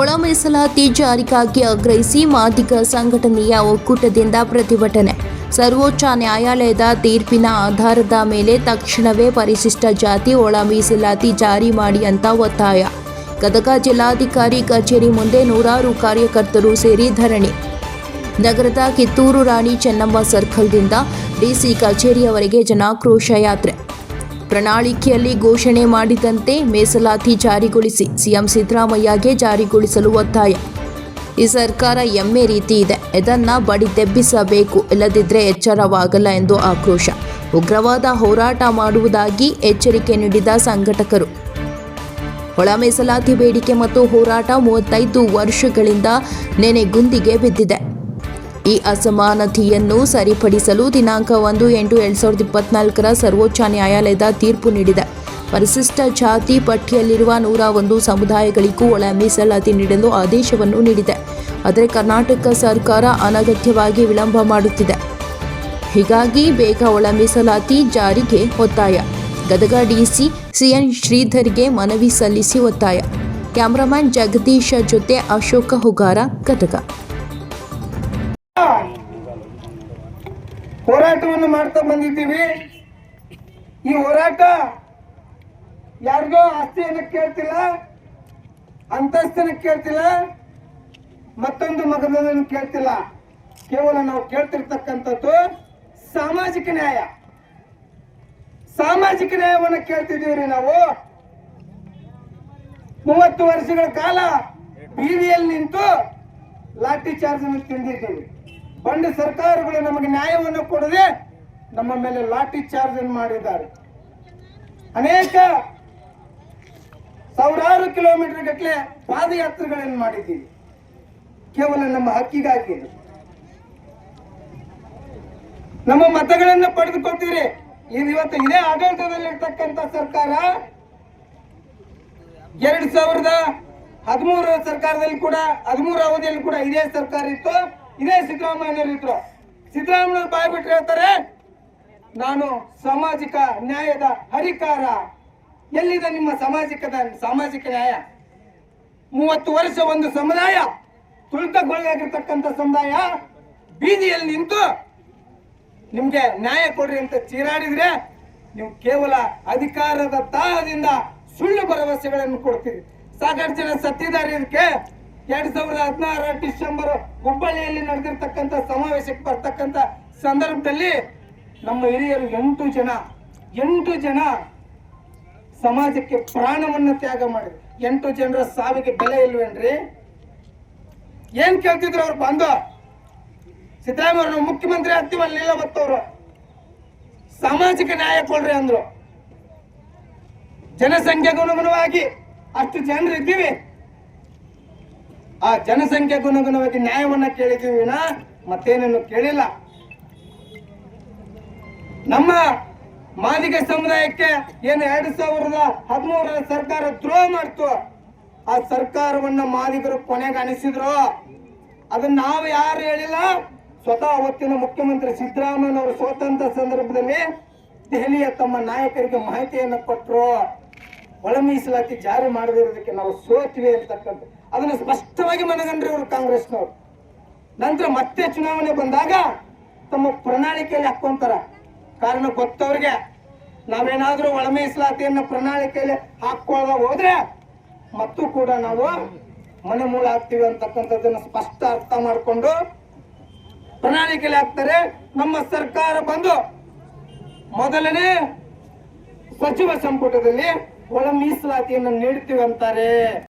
ಒಳ ಮೀಸಲಾತಿ ಜಾರಿಗಾಗಿ ಆಗ್ರಹಿಸಿ ಮಾದಿಗ ಸಂಘಟನೆಯ ಒಕ್ಕೂಟದಿಂದ ಪ್ರತಿಭಟನೆ. ಸರ್ವೋಚ್ಚ ನ್ಯಾಯಾಲಯದ ತೀರ್ಪಿನ ಆಧಾರದ ಮೇಲೆ ತಕ್ಷಣವೇ ಪರಿಶಿಷ್ಟ ಜಾತಿ ಒಳ ಮೀಸಲಾತಿ ಜಾರಿ ಮಾಡಿ ಅಂತ ಒತ್ತಾಯ. ಗದಗ ಜಿಲ್ಲಾಧಿಕಾರಿ ಕಚೇರಿ ಮುಂದೆ ನೂರಾರು ಕಾರ್ಯಕರ್ತರು ಸೇರಿ ಧರಣಿ. ನಗರದ ಕಿತ್ತೂರು ರಾಣಿ ಚೆನ್ನಮ್ಮ ಸರ್ಕಲ್ದಿಂದ ಡಿಸಿ ಕಚೇರಿಯವರೆಗೆ ಜನಾಕ್ರೋಶ ಯಾತ್ರೆ. ಪ್ರಣಾಳಿಕೆಯಲ್ಲಿ ಘೋಷಣೆ ಮಾಡಿದಂತೆ ಮೀಸಲಾತಿ ಜಾರಿಗೊಳಿಸಿ ಸಿಎಂ ಸಿದ್ದರಾಮಯ್ಯಗೆ ಜಾರಿಗೊಳಿಸಲು ಒತ್ತಾಯ. ಈ ಸರ್ಕಾರ ಎಮ್ಮೆ ರೀತಿ ಇದೆ. ಇದನ್ನು ಬಡಿ ತೆಬ್ಬಿಸಬೇಕು ಇಲ್ಲದಿದ್ದರೆ ಎಚ್ಚರವಾಗಲ್ಲ ಎಂದು ಆಕ್ರೋಶ. ಉಗ್ರವಾದ ಹೋರಾಟ ಮಾಡುವುದಾಗಿ ಎಚ್ಚರಿಕೆ ನೀಡಿದ ಸಂಘಟಕರು. ಒಳ ಮೀಸಲಾತಿ ಬೇಡಿಕೆ ಮತ್ತು ಹೋರಾಟ ಮೂವತ್ತೈದು ವರ್ಷಗಳಿಂದ ನೆನೆಗುಂದಿಗೆ ಬಿದ್ದಿದೆ. ಈ ಅಸಮಾನತೆಯನ್ನು ಸರಿಪಡಿಸಲು ದಿನಾಂಕ ಒಂದು ಎಂಟು ಎರಡು ಸಾವಿರದ ಇಪ್ಪತ್ನಾಲ್ಕರ ಸರ್ವೋಚ್ಚ ನ್ಯಾಯಾಲಯದ ತೀರ್ಪು ನೀಡಿದೆ. ಪರಿಶಿಷ್ಟ ಜಾತಿ ಪಟ್ಟಿಯಲ್ಲಿರುವ ನೂರ ಒಂದು ಸಮುದಾಯಗಳಿಗೂ ಒಳ ಮೀಸಲಾತಿ ನೀಡಲು ಆದೇಶವನ್ನು ನೀಡಿದೆ. ಆದರೆ ಕರ್ನಾಟಕ ಸರ್ಕಾರ ಅನಗತ್ಯವಾಗಿ ವಿಳಂಬ ಮಾಡುತ್ತಿದೆ. ಹೀಗಾಗಿ ಬೇಗ ಒಳ ಮೀಸಲಾತಿ ಜಾರಿಗೆ ಒತ್ತಾಯ. ಗದಗ ಡಿಸಿ ಸಿಎನ್ ಶ್ರೀಧರ್ಗೆ ಮನವಿ ಸಲ್ಲಿಸಿ ಒತ್ತಾಯ. ಕ್ಯಾಮ್ರಾಮನ್ ಜಗದೀಶ ಜೊತೆ ಅಶೋಕ ಹುಗಾರ, ಗದಗ. ಹೋರಾಟವನ್ನು ಮಾಡ್ತಾ ಬಂದಿದ್ದೀವಿ. ಈ ಹೋರಾಟ ಯಾರಿಗೋ ಆಸ್ತಿಯನ್ನು ಕೇಳ್ತಿಲ್ಲ ಅಂತಸ್ತನ ಕೇಳ್ತಿಲ್ಲ, ಮತ್ತೊಂದು ಮಗನನ್ನು ಕೇಳ್ತಿಲ್ಲ. ಕೇವಲ ನಾವು ಕೇಳ್ತಿರ್ತಕ್ಕಂಥದ್ದು ಸಾಮಾಜಿಕ ನ್ಯಾಯ. ಸಾಮಾಜಿಕ ನ್ಯಾಯವನ್ನು ಕೇಳ್ತಿದ್ದೀವ್ರಿ ನಾವು. ಮೂವತ್ತು ವರ್ಷಗಳ ಕಾಲ ಬೀದಿಯಲ್ಲಿ ನಿಂತು ಲಾಠಿ ಚಾರ್ಜ್ ತಿಂದಿದ್ದೀವಿ. ಬಂಡ ಸರ್ಕಾರಗಳು ನಮಗೆ ನ್ಯಾಯವನ್ನು ಕೊಡದೆ ನಮ್ಮ ಮೇಲೆ ಲಾಠಿ ಚಾರ್ಜ್ ಮಾಡಿದ್ದಾರೆ. ಅನೇಕ ಸಾವಿರಾರು ಕಿಲೋಮೀಟರ್ ಗಟ್ಟಲೆ ಪಾದಯಾತ್ರೆಗಳನ್ನು ಮಾಡಿದ್ದೀವಿ. ಕೇವಲ ನಮ್ಮ ಹಕ್ಕಿಗಾಗಿ. ನಮ್ಮ ಮತಗಳನ್ನು ಪಡೆದುಕೊಳ್ತೀರಿ. ಇದು ಇವತ್ತು ಇದೇ ಆಡಳಿತದಲ್ಲಿರ್ತಕ್ಕಂಥ ಸರ್ಕಾರ. ಎರಡ್ ಸಾವಿರದ ಹದಿಮೂರು ಸರ್ಕಾರದಲ್ಲಿ ಕೂಡ, ಹದಿಮೂರು ಅವಧಿಯಲ್ಲಿ ಕೂಡ ಇದೇ ಸರ್ಕಾರ ಇತ್ತು. ಇದೇ ಸಿದ್ದರಾಮಯ್ಯ ಇದ್ರು ಸಿದ್ದರಾಮಯ್ಯ ಬಾಯಿ ಬಿಟ್ರೆ ಹೇಳ್ತಾರೆ, ನಾನು ಸಾಮಾಜಿಕ ನ್ಯಾಯದ ಹರಿಕಾರ. ಎಲ್ಲಿದೆ ನಿಮ್ಮ ಸಾಮಾಜಿಕದ ಸಾಮಾಜಿಕ ನ್ಯಾಯ? ಮೂವತ್ತು ವರ್ಷ ಒಂದು ಸಮುದಾಯ ತುಳಿತಗೊಳಗಾಗಿರ್ತಕ್ಕಂಥ ಸಮುದಾಯ, ಬೀದಿಯಲ್ಲಿ ನಿಂತು ನಿಮ್ಗೆ ನ್ಯಾಯ ಕೊಡ್ರಿ ಅಂತ ಚೀರಾಡಿದ್ರೆ, ನೀವು ಕೇವಲ ಅಧಿಕಾರದ ತಾಹದಿಂದ ಸುಳ್ಳು ಭರವಸೆಗಳನ್ನು ಕೊಡ್ತೀರಿ. ಸಾಕಷ್ಟು ಜನ ಸತ್ತಿದ್ದಾರೆ ಇದಕ್ಕೆ. ಎರಡ್ ಸಾವಿರದ ಹದಿನಾರ ಡಿಸೆಂಬರ್ ಹುಬ್ಬಳ್ಳಿಯಲ್ಲಿ ನಡೆದಿರ್ತಕ್ಕಂಥ ಸಮಾವೇಶಕ್ಕೆ ಬರ್ತಕ್ಕಂಥ ಸಂದರ್ಭದಲ್ಲಿ ನಮ್ಮ ಹಿರಿಯರು ಎಂಟು ಜನ ಎಂಟು ಜನ ಸಮಾಜಕ್ಕೆ ಪ್ರಾಣವನ್ನ ತ್ಯಾಗ ಮಾಡಿದ್ರು. ಎಂಟು ಜನರ ಸಾವಿಗೆ ಬೆಲೆ ಇಲ್ವೇನ್ರಿ? ಏನ್ ಕೇಳ್ತಿದ್ರು ಅವ್ರು ಬಂದು? ಸಿದ್ದರಾಮಯ್ಯ ಮುಖ್ಯಮಂತ್ರಿ ಆಗ್ತೀವಲ್ಲ ಮತ್ತವ್ರು ಸಾಮಾಜಿಕ ನ್ಯಾಯ ಕೊಡ್ರಿ ಅಂದ್ರು. ಜನಸಂಖ್ಯೆಗನುಗುಣವಾಗಿ ಅಷ್ಟು ಜನರು ಇದ್ದೀವಿ ಆ ಜನಸಂಖ್ಯೆ ಗುಣಗುಣವಾಗಿ ನ್ಯಾಯವನ್ನ ಕೇಳಿದೀವಿ ವಿನ, ಮತ್ತೇನನ್ನು ಕೇಳಿಲ್ಲ. ನಮ್ಮ ಮಾದಿಗ ಸಮುದಾಯಕ್ಕೆ ಏನು ಎರಡ್ ಸಾವಿರದ ಹದಿಮೂರರ ಸರ್ಕಾರ ದ್ರೋಹ ಮಾಡ್ತು, ಆ ಸರ್ಕಾರವನ್ನ ಮಾದಿಗರು ಕೊನೆಗೆ ಅನಿಸಿದ್ರು. ಅದನ್ನ ನಾವು ಯಾರು ಹೇಳಿಲ್ಲ? ಸ್ವತಃ ಅವತ್ತಿನ ಮುಖ್ಯಮಂತ್ರಿ ಸಿದ್ದರಾಮಯ್ಯನವರು ಸೋತಂತ ಸಂದರ್ಭದಲ್ಲಿ ದೆಹಲಿಯ ತಮ್ಮ ನಾಯಕರಿಗೆ ಮಾಹಿತಿಯನ್ನು ಕೊಟ್ಟರು ಒಳ ಮೀಸಲಾತಿ ಜಾರಿ ಮಾಡದಿರೋದಕ್ಕೆ ನಾವು ಸೋತಿವೆ ಅಂತಕ್ಕಂಥ ಅದನ್ನು ಸ್ಪಷ್ಟವಾಗಿ ಮನಗಂಡ್ರಿ ಅವರು ಕಾಂಗ್ರೆಸ್ನವರು. ನಂತರ ಮತ್ತೆ ಚುನಾವಣೆ ಬಂದಾಗ ತಮ್ಮ ಪ್ರಣಾಳಿಕೆಯಲ್ಲಿ ಹಾಕೊಂತಾರ ಕಾರಣ ಗೊತ್ತವ್ರಿಗೆ. ನಾವೇನಾದ್ರೂ ಒಳ ಮೀಸಲಾತಿಯನ್ನ ಪ್ರಣಾಳಿಕೆಯಲ್ಲಿ ಹಾಕೊಳ್ಳ ಹೋದ್ರೆ ಮತ್ತು ಕೂಡ ನಾವು ಮನೆ ಮೂಲ ಆಗ್ತೀವಿ ಅಂತಕ್ಕಂಥದ್ದನ್ನು ಸ್ಪಷ್ಟ ಅರ್ಥ ಮಾಡಿಕೊಂಡು ಪ್ರಣಾಳಿಕೆಯಲ್ಲಿ ಹಾಕ್ತಾರೆ. ನಮ್ಮ ಸರ್ಕಾರ ಬಂದು ಮೊದಲನೇ ಸಚಿವ ಸಂಪುಟದಲ್ಲಿ ಒಳ ಮೀಸಲಾತಿಯನ್ನು ನೀಡ್ತೀವಿ ಅಂತಾರೆ.